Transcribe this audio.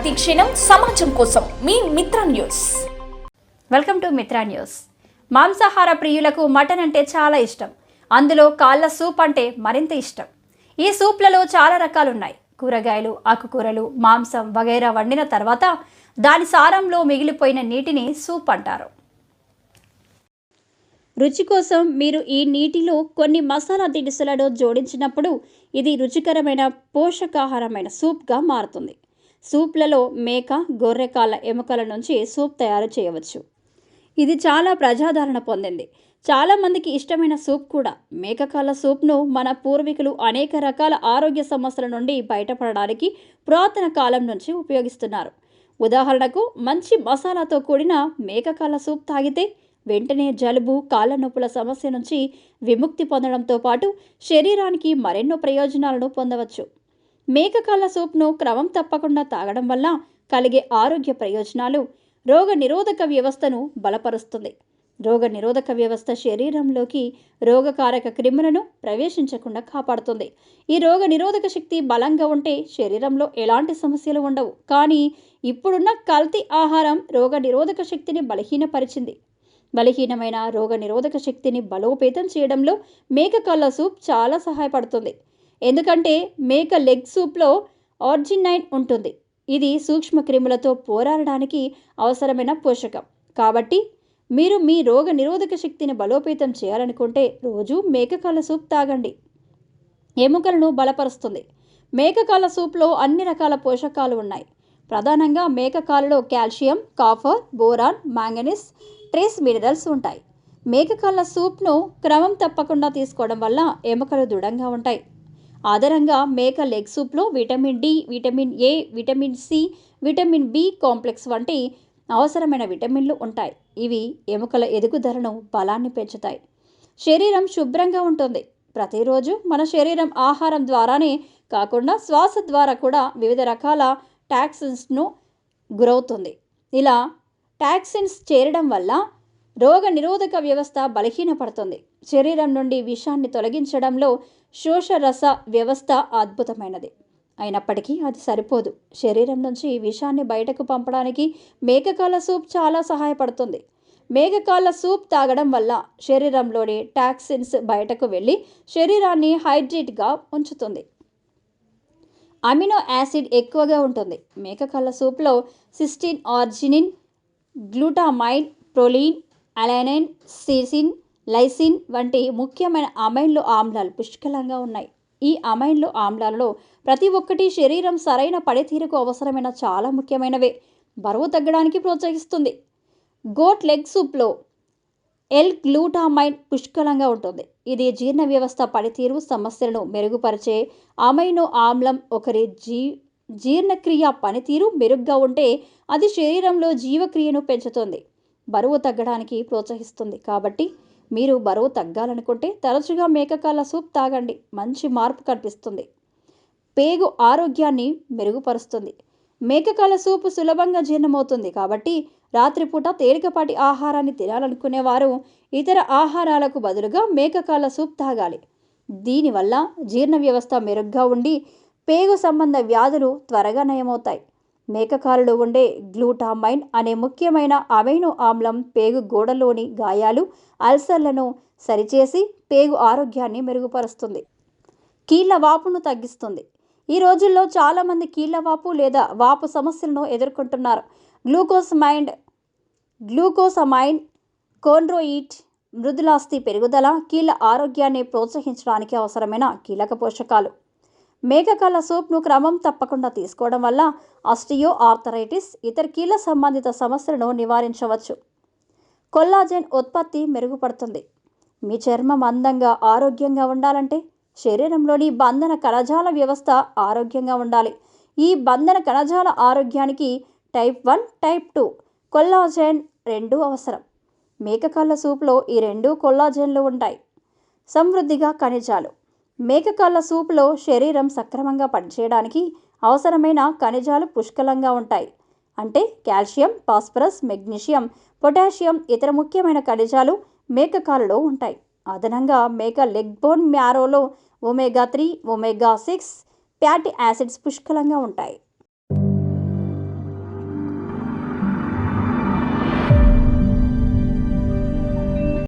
ప్రతిక్షణం సమాజం కోసం మీ Mitra news. Welcome to Mitra news. మాంసాహార ప్రియులకు మటన్ అంటే చాలా ఇష్టం. అందులో కాళ్ళ సూప్ అంటే మరింత ఇష్టం. ఈ సూప్లలో చాలా రకాలు ఉన్నాయి కూరగాయలు ఆకుకూరలు మాంసం వగైరా వండిన తర్వాత దాని సారంలో మిగిలిపోయిన నీటిని సూప్ అంటారు. రుచి కోసం మీరు ఈ నీటిలో కొన్ని మసాలా దినుసులను జోడించినప్పుడు ఇది రుచికరమైన పోషకాహారమైన సూప్గా మారుతుంది. సూప్లలో మేక గొర్రెకాల ఎముకల నుంచి సూప్ తయారు చేయవచ్చు. ఇది చాలా ప్రజాదరణ పొందింది. చాలామందికి ఇష్టమైన సూప్ కూడా. మేకకాల సూప్ను మన పూర్వీకులు అనేక రకాల ఆరోగ్య సమస్యల నుండి బయటపడడానికి పురాతన కాలం నుంచి ఉపయోగిస్తున్నారు. ఉదాహరణకు మంచి మసాలాతో కూడిన మేకకాల సూప్ తాగితే వెంటనే జలుబు కాళ్ళ నొప్పుల సమస్య నుంచి విముక్తి పొందడంతో పాటు శరీరానికి మరెన్నో ప్రయోజనాలను పొందవచ్చు. మేకకాళ్ళ సూప్ను క్రమం తప్పకుండా తాగడం వల్ల కలిగే ఆరోగ్య ప్రయోజనాలు రోగ నిరోధక వ్యవస్థను బలపరుస్తుంది. రోగ నిరోధక వ్యవస్థ శరీరంలోకి రోగకారక క్రిములను ప్రవేశించకుండా కాపాడుతుంది. ఈ రోగ నిరోధక శక్తి బలంగా ఉంటే శరీరంలో ఎలాంటి సమస్యలు ఉండవు. కానీ ఇప్పుడున్న కల్తీ ఆహారం రోగ నిరోధక శక్తిని బలహీనపరిచింది. బలహీనమైన రోగ నిరోధక శక్తిని బలోపేతం చేయడంలో మేకకాళ్ళ సూప్ చాలా సహాయపడుతుంది. ఎందుకంటే మేక లెగ్ సూప్లో ఆర్జినైన్ ఉంటుంది. ఇది సూక్ష్మ క్రిములతో పోరాడడానికి అవసరమైన పోషకం. కాబట్టి మీరు మీ రోగ నిరోధక శక్తిని బలోపేతం చేయాలనుకుంటే రోజు మేకకాల సూప్ తాగండి. ఎముకలను బలపరుస్తుంది? మేకకాల సూప్లో అన్ని రకాల పోషకాలు ఉన్నాయి. ప్రధానంగా మేకకాలలో calcium copper boron manganese trace minerals ఉంటాయి. మేకకాళ్ళ సూప్ను క్రమం తప్పకుండా తీసుకోవడం వల్ల ఎముకలు దృఢంగా ఉంటాయి. ఆధారంగా మేక leg సూప్లో vitamin D vitamin A vitamin C vitamin B complex వంటి అవసరమైన విటమిన్లు ఉంటాయి. ఇవి ఎముకల ఎదుగుదలను బలాన్ని పెంచుతాయి. శరీరం శుభ్రంగా ఉంటుంది. ప్రతిరోజు మన శరీరం ఆహారం ద్వారానే కాకుండా శ్వాస ద్వారా కూడా వివిధ రకాల టాక్సిన్స్ను గురవుతుంది. ఇలా టాక్సిన్స్ చేరడం వల్ల రోగ నిరోధక వ్యవస్థ బలహీనపడుతుంది. శరీరం నుండి విషాన్ని తొలగించడంలో శోషరస వ్యవస్థ అద్భుతమైనది. అయినప్పటికీ అది సరిపోదు. శరీరం నుంచి విషాన్ని బయటకు పంపడానికి మేకకాళ్ళ సూప్ చాలా సహాయపడుతుంది. మేకకాళ్ళ సూప్ తాగడం వల్ల శరీరంలోని టాక్సిన్స్ బయటకు వెళ్ళి శరీరాన్ని హైడ్రేట్గా ఉంచుతుంది. అమినో యాసిడ్ ఎక్కువగా ఉంటుంది. మేకకాళ్ళ సూప్లో cystine arginine glutamine proline alanine సిసిన్ lysine వంటి ముఖ్యమైన అమైన్లు ఆమ్లాలు పుష్కలంగా ఉన్నాయి. ఈ అమైన్లు ఆమ్లాలలో ప్రతి ఒక్కటి శరీరం సరైన పనితీరుకు అవసరమైన చాలా ముఖ్యమైనవే. బరువు తగ్గడానికి ప్రోత్సహిస్తుంది. గోట్ లెగ్ సూప్లో ఎల్ గ్లూటామైన్ పుష్కలంగా ఉంటుంది. ఇది జీర్ణ వ్యవస్థ పనితీరు సమస్యలను మెరుగుపరిచే అమైనో ఆమ్లం ఒకరి జీ జీర్ణక్రియ పనితీరు మెరుగ్గా ఉంటే అది శరీరంలో జీవక్రియను పెంచుతుంది. బరువు తగ్గడానికి ప్రోత్సహిస్తుంది. కాబట్టి మీరు బరువు తగ్గాలనుకుంటే తరచుగా మేకకాల సూప్ తాగండి. మంచి మార్పు కనిపిస్తుంది. పేగు ఆరోగ్యాన్ని మెరుగుపరుస్తుంది. మేకకాల సూపు సులభంగా జీర్ణమవుతుంది. కాబట్టి రాత్రిపూట తేలికపాటి ఆహారాన్ని తినాలనుకునేవారు ఇతర ఆహారాలకు బదులుగా మేకకాల సూప్ తాగాలి. దీనివల్ల జీర్ణ వ్యవస్థ మెరుగ్గా ఉండి పేగు సంబంధ వ్యాధులు త్వరగా నయమవుతాయి. మేకకాలలో ఉండే గ్లూటామైన్ అనే ముఖ్యమైన అమైనో ఆమ్లం పేగు గోడలోని గాయాలు అల్సర్లను సరిచేసి పేగు ఆరోగ్యాన్ని మెరుగుపరుస్తుంది. కీళ్ళ వాపును తగ్గిస్తుంది. ఈ రోజుల్లో చాలామంది కీళ్ళ వాపు లేదా వాపు సమస్యలను ఎదుర్కొంటున్నారు. గ్లూకోసమైండ్ గ్లూకోసమైన్ కోన్డ్రోయిట్ మృదులాస్థి పెరుగుదల కీళ్ళ ఆరోగ్యాన్ని ప్రోత్సహించడానికి అవసరమైన కీలక పోషకాలు. మేకకాళ్ళ సూప్ను క్రమం తప్పకుండా తీసుకోవడం వల్ల ఆస్టియో ఆర్థరైటిస్ ఇతర కీళ్ళ సంబంధిత సమస్యలను నివారించవచ్చు. కొల్లాజెన్ ఉత్పత్తి మెరుగుపడుతుంది. మీ చర్మం అందంగా ఆరోగ్యంగా ఉండాలంటే శరీరంలోని బంధన కణజాల వ్యవస్థ ఆరోగ్యంగా ఉండాలి. ఈ బంధన కణజాల ఆరోగ్యానికి type one type two collagen రెండు అవసరం. మేకకాళ్ళ సూప్లో ఈ రెండు కొల్లాజెన్లు ఉంటాయి. సమృద్ధిగా ఖనిజాలు. మేకకాళ్ళ సూప్లో శరీరం సక్రమంగా పనిచేయడానికి అవసరమైన ఖనిజాలు పుష్కలంగా ఉంటాయి. అంటే కాల్షియం ఫాస్ఫరస్ మెగ్నీషియం పొటాషియం ఇతర ముఖ్యమైన ఖనిజాలు మేకకాలలో ఉంటాయి. అదనంగా మేక leg bone మ్యారోలో omega three omega six fatty acids పుష్కలంగా ఉంటాయి.